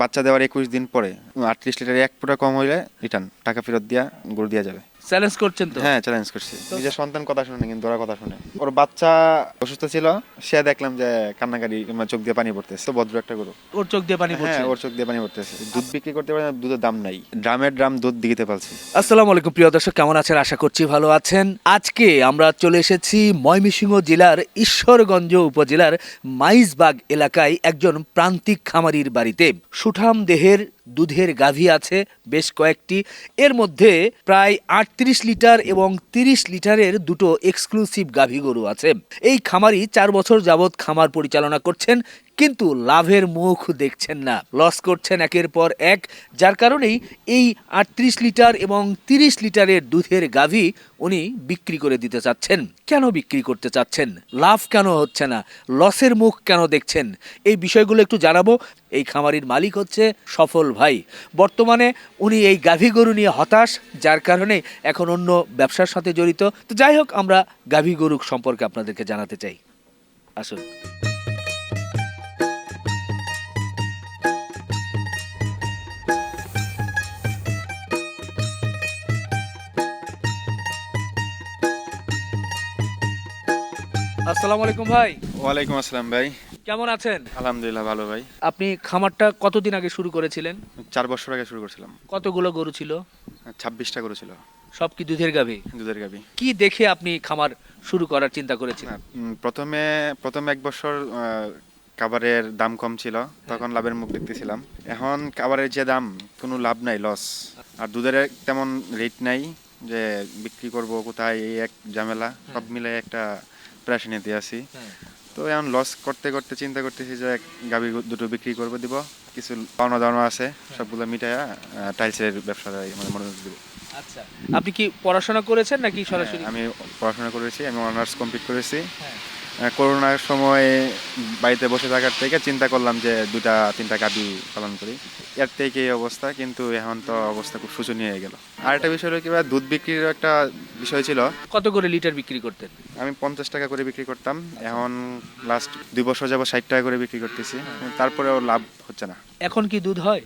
বাচ্চা দেওয়ার একুশ দিন পরে, আটত্রিশ লিটার এক ফুটা কম হইলে রিটার্ন টাকা ফেরত দিয়া গরু দেওয়া যাবে। চ্যালেঞ্জ করছেন তো? হ্যাঁ চ্যালেঞ্জ করছি। নিজের সন্তান কথা শুনে কিন্তু ওরা কথা শুনে। ওর বাচ্চা অসুস্থ ছিল সে দেখলাম যে কান্নাকারি চোখ দিয়ে পানি পড়তেছে ভদ্র একটা গরু। ওর চোখ দিয়ে পানি পড়ছে? হ্যাঁ ওর চোখ দিয়ে পানি পড়তেছে। দুধ বিক্রি করতে পারে দুধের দাম নাই। ড্রামের ড্রাম দুধ দিতে পারছি। আসসালামু আলাইকুম প্রিয় দর্শক কেমন আছেন? আশা করছি ভালো আছেন। আজকে আমরা চলে এসেছি ময়মনসিংহ জেলার ঈশ্বরগঞ্জ উপজেলার মাইজবাগ এলাকায় একজন প্রান্তিক খামারির বাড়িতে। সুঠাম দেহের দুধের গাভী আছে বেশ কয়েকটি। এর মধ্যে প্রায় আটত্রিশ লিটার এবং তিরিশ লিটারের দুটো এক্সক্লুসিভ গাভী গরু আছে। এই খামারি চার বছর যাবৎ খামার পরিচালনা করছেন কিন্তু লাভের মুখ দেখছেন না। লস করছেন একের পর এক, যার কারণেই এই আটত্রিশ লিটার এবং তিরিশ লিটারের দুধের গাভী উনি বিক্রি করে দিতে চাচ্ছেন। কেন বিক্রি করতে চাচ্ছেন? লাভ কেন হচ্ছে না? লসের মুখ কেন দেখছেন? এই বিষয়গুলো একটু জানাব। এই খামারির মালিক হচ্ছে সফল ভাই। বর্তমানে উনি এই গাভী গরু নিয়ে হতাশ, যার কারণে এখন অন্য ব্যবসার সাথে জড়িত। তো যাই হোক, আমরা গাভী গরু সম্পর্কে আপনাদেরকে জানাতে চাই। আসুন। আসসালামু আলাইকুম ভাই। ওয়ালাইকুম আসসালাম ভাই। কেমন আছেন? আলহামদুলিল্লাহ ভালো ভাই। আপনি খামারটা কতদিন আগে শুরু করেছিলেন? চার বছর আগে শুরু করছিলাম। কতগুলো গরু ছিল? ছাব্বিশটা গরু ছিল। সব কি দুধের গাভী? দুধের গাবি কি দেখে আপনি খামার শুরু করার চিন্তা করেছিলেন প্রথমে প্রথম এক বছর খাবারের দাম কম ছিল তখন লাভের মুখ দেখতেছিলাম। এখন খাবারের যে দাম কোনো লাভ নাই লস আর দুধের তেমন রেট নাই যে বিক্রি করব কোথায় এই এক ঝামেলা সব মিলে একটা প্রেশানিতে আছি তো এখন লস করতে করতে চিন্তা করতেছি যে গাবি দুটো বিক্রি করব দিব। কিছু পাওনা দাওনা আছে সবগুলো মিটাইয়া টাইলসের ব্যবসাটা মানে মনোযোগ দিব। আচ্ছা। আপনি কি পড়াশোনা করেছেন নাকি সরাসরি? হ্যাঁ, আমি পড়াশোনা করেছি আমি অনার্স কমপ্লিট করেছি। হ্যাঁ। করোনার সময় বাড়িতে বসে থাকার থেকে চিন্তা করলাম যে দুটা তিনটা গাবি পালন করি। এর থেকে এই অবস্থা কিন্তু এখন তো অবস্থা খুব শোচনীয় হয়ে গেল। আর একটা বিষয় হলো কি দুধ বিক্রির একটা বিষয় ছিল। কত করে লিটার বিক্রি করতেন? আমি পঞ্চাশ টাকা করে বিক্রি করতাম। এখন লাস্ট দুই বছর যাব ষাট টাকা করে বিক্রি করতেছি। তারপরেও লাভ হচ্ছে না। এখন কি দুধ হয়?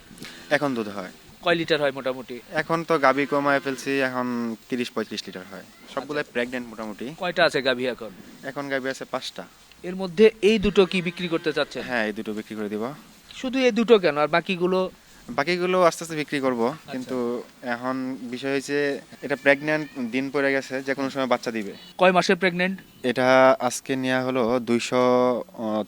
এখন দুধ হয়। কয় লিটার হয় মোটামুটি? এখন তো গাবি কমায় ফেলছি এখন তিরিশ পঁয়ত্রিশ লিটার হয়। সবগুলাই প্রেগনেন্ট মোটামুটি। কয়টা আছে গাভী এখন? এখন গাবি আছে পাঁচটা। এর মধ্যে এই দুটো কি বিক্রি করতে চাচ্ছেন? হ্যাঁ এই দুটো বিক্রি করে দিব। শুধু এই দুটো কেন? আর বাকিগুলো বাকিগুলো আস্তে আস্তে বিক্রি করব কিন্তু এখন বিষয় হয়েছে এটা প্রেগন্যান্ট দিন পড়ে গেছে যে কোনো সময় বাচ্চা দিবে। কয় মাসের প্রেগনেন্ট এটা আজকে নেওয়া হলো দুইশো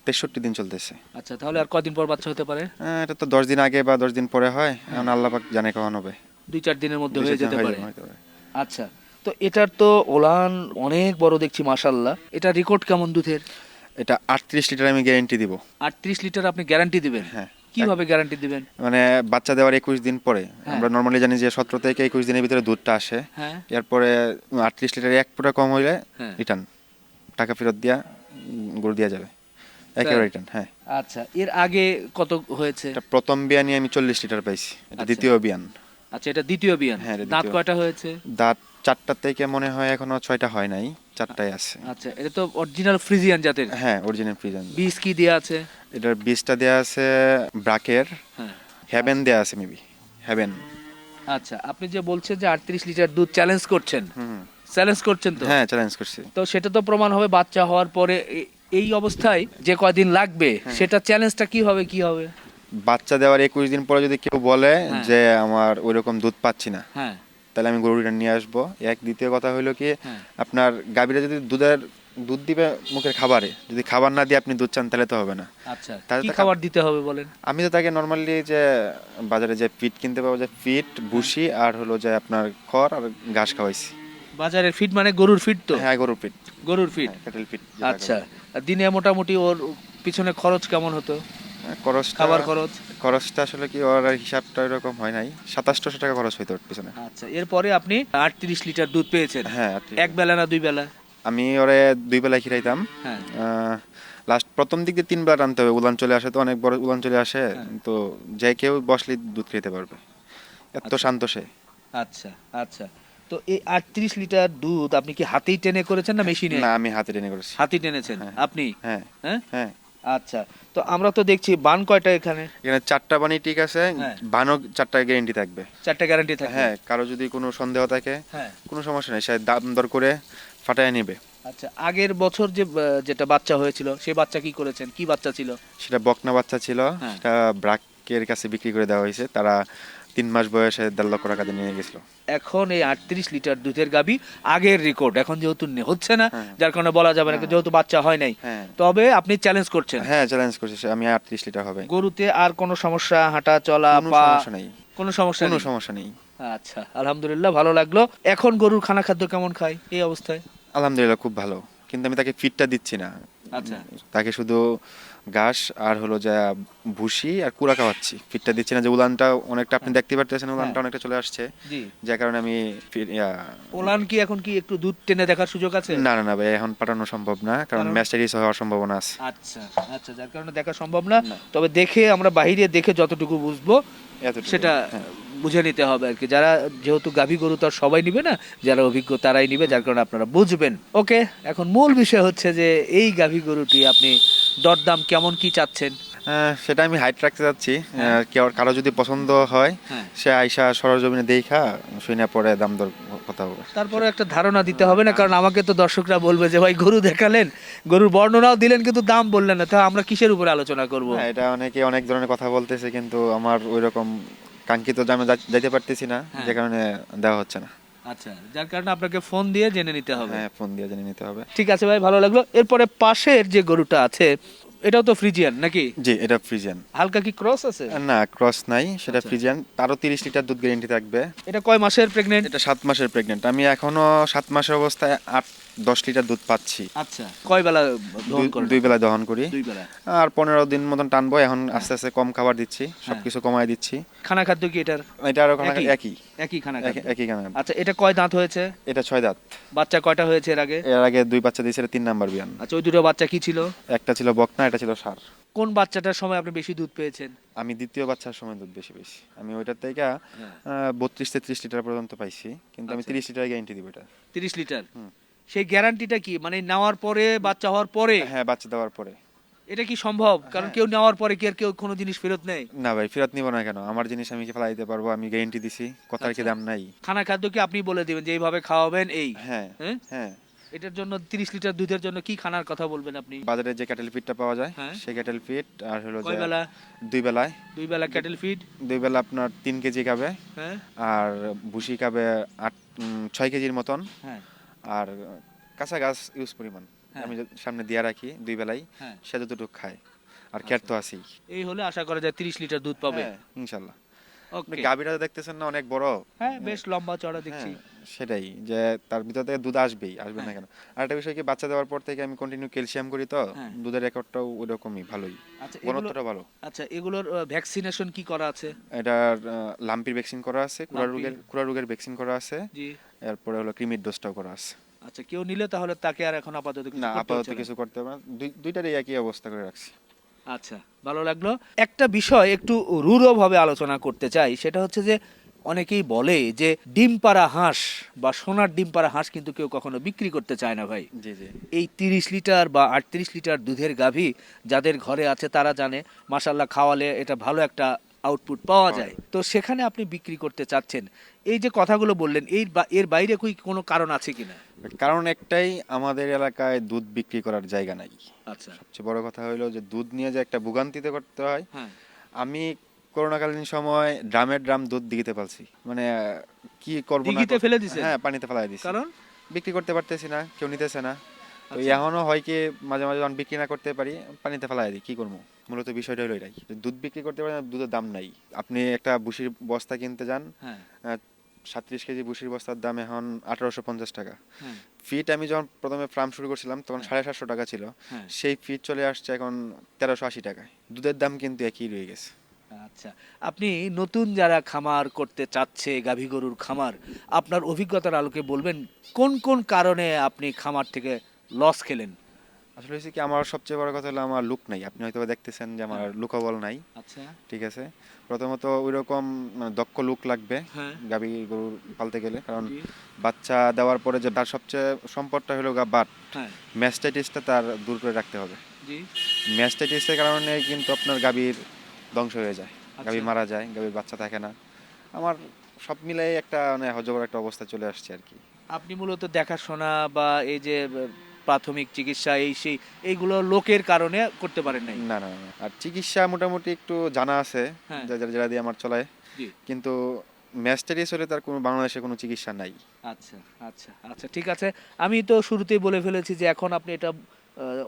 তেষট্টি দিন চলতেছে। আচ্ছা তাহলে আর কদিন পর বাচ্চা হতে পারে? এটা তো দশ দিন আগে বা দশ দিন পরে হয় এখন আল্লাহ পাক জানে কখন হবে। দুই চার দিনের মধ্যে হয়ে যেতে পারে। হয়ে যেতে পারে। আচ্ছা তো এটার তো ওলান অনেক বড় দেখছি মাশাল্লাহ এটা রেকর্ড কেমন দুধের? এটা আটত্রিশ লিটার আমি গ্যারেন্টি দিব। আটত্রিশ লিটার আপনি গ্যারান্টি দিবেন? হ্যাঁ। কীভাবে গ্যারান্টি দিবেন? মানে বাচ্চা দেওয়ার একুশ দিন পরে। হ্যাঁ। আমরা নর্মালি জানি যে সতেরো থেকে একুশ দিনের ভিতরে দুধটা আসে। হ্যাঁ। এরপরে আটত্রিশ লিটার এক ফুটা কম হইলে হ্যাঁ। রিটার্ন টাকা ফেরত দিয়া গরু দেওয়া যাবে। একেবারে রিটার্ন হ্যাঁ। আচ্ছা এর আগে কত হয়েছে? প্রথম বিয়ানি আমি চল্লিশ লিটার পাইছি। এটা আচ্ছা। দ্বিতীয় বিয়ান। আচ্ছা এটা দ্বিতীয় বিয়ান। হ্যাঁ, দাঁত। কয়টা হয়েছে? দাঁত চারটা থেকে মনে হয় এখনও ছয়টা হয় নাই চারটায় আছে। আচ্ছা এটা তো অরিজিনাল ফ্রিজিয়ান জাতের। হ্যাঁ অরিজিনাল ফ্রিজিয়ান বীজ কি দেয়া আছে? এটার বীজটা দেওয়া আছে ব্রাকের। হ্যাঁ। হ্যাভেন দেওয়া আছে মেবি হ্যাভেন আচ্ছা আপনি যে বলছেন যে আটত্রিশ লিটার দুধ চ্যালেঞ্জ করছেন চ্যালেঞ্জ করছেন তো? হ্যাঁ চ্যালেঞ্জ করছি। তো সেটা তো প্রমাণ হবে বাচ্চা হওয়ার পরে এই অবস্থায় যে কয়দিন লাগবে হ্যাঁ। সেটা চ্যালেঞ্জটা কি হবে কি হবে? বাচ্চা দেওয়ার একুশ দিন পরে যদি কেউ বলে হ্যাঁ। যে আমার ওইরকম দুধ পাচ্ছি না হ্যাঁ। তাহলে আমি গরু রিটার্ন নিয়ে আসব। এক দ্বিতীয় কথা হলো কি। আপনার গাভীরা যদি দুধের দুধ দিবে মুখের খাবারে। যদি খাবার না দিয়ে আপনি দুধ চান তাহলে তো হবে না। আচ্ছা তাহলে কি খাবার দিতে হবে বলেন? আমি তো তাকে নর্মালি যে বাজারে যে ফিট কিনতে পাবো যে ফিট ভুসি আর হলো যে আপনার খড় আর ঘাস খাওয়াইছি। বাজারের ফিট মানে গরুর ফিট তো? হ্যাঁ গরুর ফিট গরুর ফিড? ক্যাটেল ফিট আচ্ছা দিনে মোটামুটি ওর পিছনে খরচ কেমন হতো? খরচ খাবার খরচ? খরচটা আসলে কি ওর হিসাবটা এরকম হয় নাই। সাতাশশো টাকা খরচ হইতো ওর পিছনে। আচ্ছা এরপরে আপনি আটত্রিশ লিটার দুধ পেয়েছেন। হ্যাঁ এক বেলা না দুই বেলা? আমি ওরে দুই বেলা খিরাইতাম। হ্যাঁ। লাস্ট প্রথম দিক দিয়ে তিন বেলা আনতে হবে উলান চলে আসে তো অনেক বড় উলান চলে আসে হ্যাঁ। তো যে কেউ বসলে দুধ খেতে পারবে। এত আচ্ছা। শান্ত সে। আচ্ছা আচ্ছা। তো এই আটত্রিশ লিটার দুধ আপনি কি হাতেই টেনে করেছেন না মেশিনে? না আমি হাতে টেনে করেছি। হাতি টেনেছেন? হ্যাঁ। আপনি? হ্যাঁ। হ্যাঁ? হ্যাঁ। আচ্ছা তো আমরা তো দেখছি বান কয়টা এখানে? এখানে চারটা বানি ঠিক আছে হ্যাঁ। বানও চারটা গ্যারেন্টি থাকবে। চারটা গ্যারান্টি থাকে হ্যাঁ কারও যদি কোনো সন্দেহ থাকে হ্যাঁ। কোনো সমস্যা নেই সে দাম দর করে ফাটায় নেবে। আচ্ছা আগের বছর যে যেটা বাচ্চা হয়েছিল সেই বাচ্চা কি করেছেন? কি বাচ্চা ছিল? সেটা বকনা বাচ্চা ছিল। হ্যাঁ। সেটা ব্রাকের কাছে বিক্রি করে দেওয়া হয়েছে। তারা তিন মাস বয়সে দেড় লক্ষ টাকা নিয়ে গেছিল। এখন এই আটত্রিশ লিটার দুধের গাবি আগের রেকর্ড এখন যেহেতু হচ্ছে না হ্যাঁ। যার কারণে বলা যাবে না হ্যাঁ। যেহেতু বাচ্চা হয় নাই। তবে আপনি চ্যালেঞ্জ করছেন। হ্যাঁ চ্যালেঞ্জ করছে। আমি আটত্রিশ লিটার হবে। গরুতে আর কোনো সমস্যা হাঁটা চলা সমস্যা নেই। কোনো সমস্যা কোনো সমস্যা নেই। আচ্ছা আলহামদুলিল্লাহ ভালো লাগল। এখন গরুর খানা খাদ্য কেমন খায়? এই অবস্থায়। আলহামদুলিল্লাহ খুব ভালো কিন্তু আমি তাকে ফিটটা দিচ্ছি না আচ্ছা তাকে শুধু ঘাস আর হলো যা ভুসি আর কুড়া খাওয়াচ্ছি ফিটটা দিচ্ছি না যে উলানটা অনেকটা আপনি দেখতে পারতেছেন উলানটা হ্যাঁ। অনেকটা চলে আসছে জি যার কারণে আমি ইয়া, কি এখন কি একটু দুধ টেনে দেখার সুযোগ আছে না না না ভাই এখন পাঠানো সম্ভব না কারণ কারণ? ম্যাস্টারিস হওয়ার সম্ভাবনা আছে আচ্ছা আচ্ছা যার কারণে দেখা সম্ভব না। তবে দেখে আমরা বাইরে দেখে যতটুকু বুঝব। সেটা হ্যাঁ। বুঝে নিতে হবে আর কি। যারা যেহেতু গাভী গরু তো আর সবাই নিবে না যারা অভিজ্ঞ তারাই নিবে যার কারণে আপনারা বুঝবেন। ওকে এখন মূল বিষয় হচ্ছে যে এই গাভী গরুটি আপনি দরদাম কেমন কি চাচ্ছেন? সেটা আমি হাইট রাখতে যাচ্ছি। হ্যাঁ। কেউ কারও যদি পছন্দ হয় হ্যাঁ। সে আইসা সরজমিনে দেখা শুনে পরে দাম দর কথা হবে তারপরে একটা ধারণা দিতে হবে না কারণ আমাকে তো দর্শকরা বলবে যে ভাই গরু দেখালেন গরুর বর্ণনাও দিলেন কিন্তু দাম বললেন না। তা আমরা কিসের উপরে আলোচনা করব? হ্যাঁ, এটা অনেকে অনেক ধরনের কথা বলতেছে কিন্তু আমার ওই রকম কাঙ্ক্ষিত দামে যাইতে পারতেছি না। যে কারণে দেওয়া হচ্ছে না। আচ্ছা যার কারণে আপনাকে ফোন দিয়ে জেনে নিতে হবে। হ্যাঁ ফোন দিয়ে জেনে নিতে হবে। ঠিক আছে ভাই ভালো লাগল। এরপরে পাশের যে গরুটা আছে এটাও তো ফ্রিজিয়ান নাকি? জি এটা ফ্রিজিয়ান হালকা কি ক্রস আছে? না ক্রস নাই সেটা আচ্ছা। ফ্রিজিয়ান তারও তিরিশ লিটার দুধ গ্যারেন্টি থাকবে। এটা কয় মাসের প্রেগনেন্ট এটা সাত মাসের প্রেগনেন্ট আমি এখনও সাত মাসের অবস্থায় আট দশ লিটার দুধ পাচ্ছি। আচ্ছা কয় বেলা দহন দুই- দুই বেলা দহন করি। দুই বেলা। আর পনেরো দিন মতন টানবো এখন আস্তে আস্তে কম খাবার দিচ্ছি সবকিছু কমায় দিচ্ছি। খানা খাদ্য কি এটার? এটা আরও একই? একই। একই খানা একই খাদ্য একই গানে আচ্ছা এটা কয় দাঁত হয়েছে? এটা ছয় দাঁত। বাচ্চা কয়টা হয়েছে এর আগে? এর আগে দুই বাচ্চা দিয়েছিল তিন নাম্বার বিয়ান। আচ্ছা ওই দুটো বাচ্চা কি ছিল? একটা ছিল বকনা এটা ছিল সার। কোন বাচ্চাটার সময় আপনি বেশি দুধ পেয়েছেন? আমি দ্বিতীয় বাচ্চার সময় দুধ বেশি বেশি আমি ওইটার থেকে হ্যাঁ। বত্রিশ তেত্রিশ লিটার পর্যন্ত পাইছি কিন্তু আমি আচ্ছা। তিরিশ লিটার গ্যারেন্টি দিব এটা। তিরিশ লিটার। সেই গ্যারান্টিটা কি? মানে নেওয়ার পরে বাচ্চা হওয়ার পরে? হ্যাঁ বাচ্চা দেওয়ার পরে। এটা কি সম্ভব? কারণ হ্যাঁ। কেউ নেওয়ার পরে কি আর কেউ কোনো জিনিস ফেরত নেয়? না ভাই ফেরত নিব না কেন? আমার জিনিস আমি কি ফেলাই দিতে পারব? আমি গ্যারেন্টি দিছি। কথার কি আচ্ছা। দাম নাই। খানা খাদ্য কি আপনি বলে দিবেন যে এইভাবে খাওয়াবেন এই? হ্যাঁ। হ্যাঁ? হ্যাঁ। এটার জন্য তিরিশ লিটার দুধের জন্য কি খানার কথা বলবেন আপনি? বাজারে যে ক্যাটেল ফিটটা পাওয়া যায় হ্যাঁ। সেই ক্যাটেল ফিট আর হলো যে বেলা দুই বেলায়। দুই বেলা ক্যাটেল ফিড দুই বেলা আপনার তিন কেজি খাবে। হ্যাঁ। আর ভুসি খাবে আট উম, ছয় কেজির মতন। হ্যাঁ। আর কাঁচা গাছ ইউজ পরিমাণ। আমি সামনে দিয়ে রাখি দুই বেলাই সে যতটুকু খায়। আর ক্যাট তো আছেই। এই হলে আশা করা যায় তিরিশ লিটার দুধ পাবে। ওকে গাভীটা দেখতেছেন না অনেক বড়? হ্যাঁ বেশ লম্বা চড়া দেখছি। হ্যাঁ, সেটাই যে তার ভিতর থেকে দুধ আসবেই আসবে না হ্যাঁ। কেন? আর একটা বিষয় কি বাচ্চা দেওয়ার পর থেকে আমি কন্টিনিউ ক্যালসিয়াম করি তো হ্যাঁ। দুধের রেকর্ডটাও ভালোই। আচ্ছা গণত্বটা ভালো। আচ্ছা এগুলোর ভ্যাকসিনেশন কি করা আছে? এটার লাম্পির ভ্যাকসিন করা আছে কুড়া? রোগের কুড়া রোগের ভ্যাকসিন করা আছে এরপরে হলো ক্রিমির ডোজটাও করা আছে। আচ্ছা কেউ নিলে তাহলে তাকে আর এখন আপাতত কিছু না করতে আপাতত কিছু করতে হবে না। দুই- দুইটারই একই অবস্থা করে রাখছি। আচ্ছা ভালো লাগল। একটা বিষয় একটু রূঢ়ভাবে আলোচনা করতে চাই সেটা হচ্ছে যে অনেকেই বলে যে ডিম পাড়া হাঁস বা সোনার ডিম পাড়া হাঁস কিন্তু কেউ কখনো বিক্রি করতে চায় না ভাই। জি জি। এই তিরিশ লিটার বা আটত্রিশ লিটার দুধের গাভী যাদের ঘরে আছে তারা জানে মাসাল্লাহ খাওয়ালে এটা ভালো একটা আউটপুট পাওয়া যায়। তো সেখানে আপনি বিক্রি করতে চাচ্ছেন। এই যে কথাগুলো বললেন এই এর বাইরে কি কোনো কারণ আছে কিনা? কারণ একটাই আমাদের এলাকায় দুধ বিক্রি করার জায়গা নাই। আচ্ছা। সবচেয়ে বড় কথা হলো যে দুধ নিয়ে যে একটা ভোগান্তিতে করতে হয় হ্যাঁ। আমি করোনাকালীন সময় ড্রামের ড্রাম দুধ দিতে পারছি মানে কি করব না দিঘিতে ফেলে দিছে? হ্যাঁ পানিতে ফেলাই দিছি। কারণ? বিক্রি করতে পারতেছি না কেউ নিতেছে না। তো আচ্ছা। এখনও হয় কি মাঝে মাঝে বিক্রি না করতে পারি পানিতে ফেলাই দিই কি করব? মূলত বিষয়টা হলো এটাই। দুধ বিক্রি করতে পারি না দুধের দাম নাই। আপনি একটা বুসির বস্তা কিনতে যান হ্যাঁ। সাত্রিশ কেজি বুসির বস্তার দাম এখন আঠারোশো পঞ্চাশ টাকা। হ্যাঁ। ফিট আমি যখন প্রথমে ফার্ম শুরু করছিলাম তখন সাড়ে সাতশো টাকা ছিল। হ্যাঁ। সেই ফিট চলে আসছে এখন তেরোশো আশি টাকায়। দুধের দাম কিন্তু একই রয়ে গেছে। আচ্ছা আপনি নতুন যারা খামার করতে চাচ্ছে গাভী গরুর খামার আপনার অভিজ্ঞতার আলোকে বলবেন কোন কোন কারণে আপনি খামার থেকে লস খেলেন? আসলে হচ্ছে কি আমার সবচেয়ে বড় কথা হলো আমার লুক নাই। আপনি হয়তো দেখতেছেন যে আমার হ্যাঁ। লুকবল নাই। আচ্ছা। ঠিক আছে? প্রথমত ওই রকম মানে দক্ষ লুক লাগবে হ্যাঁ। গাভী গরু পালতে গেলে। কারণ বাচ্চা দেওয়ার পরে যে তার সবচেয়ে সম্পদটা হলো গা বাট হ্যাঁ। ম্যাস্টাইটিসটা তার দূর করে রাখতে হবে। জি। ম্যাস্টাইটিসের কারণে কিন্তু আপনার গাভীর ধ্বংস হয়ে যায়। গাভী আচ্ছা। মারা যায় গাভীর বাচ্চা থাকে না। আমার সব মিলাই একটা মানে হজবর একটা অবস্থা চলে আসছে আর কি। আপনি মূলত দেখাশোনা বা এই যে প্রাথমিক চিকিৎসা এই সেই এইগুলো লোকের কারণে করতে পারেন নাই। না না না। আর চিকিৎসা মোটামুটি একটু জানা আছে যারা যা- যা- যেটা দিয়ে আমার চলে জি। কিন্তু ম্যাস্টাইটিস হলে তার কোনো বাংলাদেশে কোনো চিকিৎসা নাই। আচ্ছা আচ্ছা আচ্ছা ঠিক আছে। আমি তো শুরুতেই বলে ফেলেছি যে এখন আপনি এটা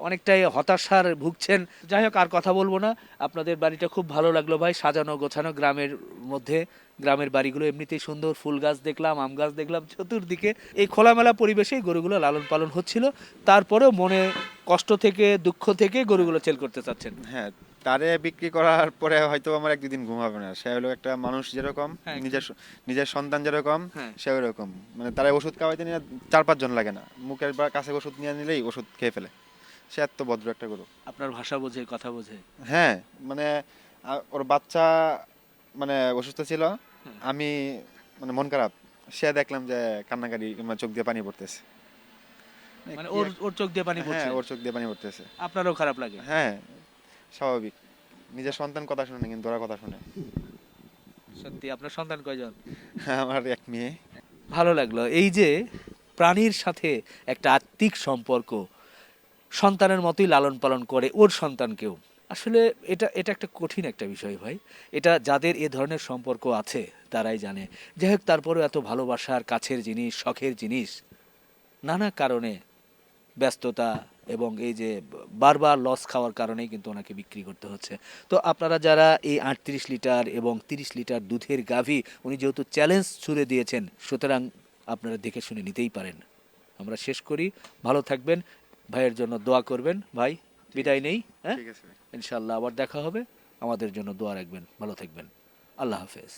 অনেকটাই হতাশার ভুগছেন। যাই হোক আর কথা বলব না। আপনাদের বাড়িটা খুব ভালো লাগল ভাই সাজানো গোছানো গ্রামের মধ্যে। গ্রামের বাড়িগুলো এমনিতেই সুন্দর ফুল গাছ দেখলাম আম গাছ দেখলাম চতুর্দিকে এই খোলামেলা পরিবেশেই গরুগুলো লালন পালন হচ্ছিল। তারপরেও মনে কষ্ট থেকে দুঃখ থেকে গরুগুলো চেল করতে চাচ্ছেন। হ্যাঁ তারে বিক্রি করার পরে হয়তো আমার এক দুদিন ঘুম হবে না। সে হলো একটা মানুষ যেরকম হ্যাঁ, নিজের নিজের সন্তান যেরকম হ্যাঁ। সে ওরকম মানে তারা ওষুধ খাওয়াইতে নিয়ে চার পাঁচজন লাগে না। মুখের বা কাছে ওষুধ নিয়ে নিলেই ওষুধ খেয়ে ফেলে। সে এত ভদ্র একটা গরু। আপনার ভাষা বোঝে কথা বোঝে। হ্যাঁ মানে আ- ওর বাচ্চা মানে অসুস্থ ছিল হ্যাঁ। আমি মানে মন খারাপ। সে দেখলাম যে কান্নাকারি মানে চোখ দিয়ে পানি পড়তেছে। মানে ওর ওর চোখ দিয়ে পানি পড়ছে? হ্যাঁ ওর চোখ দিয়ে পানি পড়তেছে। আপনারও খারাপ লাগে? হ্যাঁ স্বাভাবিক। নিজের সন্তান কথা শুনে না, কিন্তু ওরা কথা শুনে। সত্যি আপনার সন্তান কয়জন? আমার এক মেয়ে। ভালো লাগল। এই যে প্রাণীর সাথে একটা আত্মিক সম্পর্ক সন্তানের মতোই লালন পালন করে ওর সন্তানকেও। আসলে এটা এটা একটা কঠিন একটা বিষয় ভাই। এটা যাদের এ ধরনের সম্পর্ক আছে, তারাই জানে। যাই হোক তারপরেও এত ভালোবাসার কাছের জিনিস, শখের জিনিস, নানা কারণে ব্যস্ততা এবং এই যে বারবার লস খাওয়ার কারণেই কিন্তু ওনাকে বিক্রি করতে হচ্ছে। তো আপনারা যারা এই আটত্রিশ লিটার এবং তিরিশ লিটার দুধের গাভী, উনি যেহেতু চ্যালেঞ্জ ছুড়ে দিয়েছেন, সুতরাং আপনারা দেখে শুনে নিতেই পারেন। আমরা শেষ করি। ভালো থাকবেন। ভাইয়ের জন্য দোয়া করবেন। ভাই বিদায় নেই হ্যাঁ? ইনশাল্লাহ আবার দেখা হবে। আমাদের জন্য দোয়া রাখবেন। ভালো থাকবেন। আল্লাহ হাফেজ।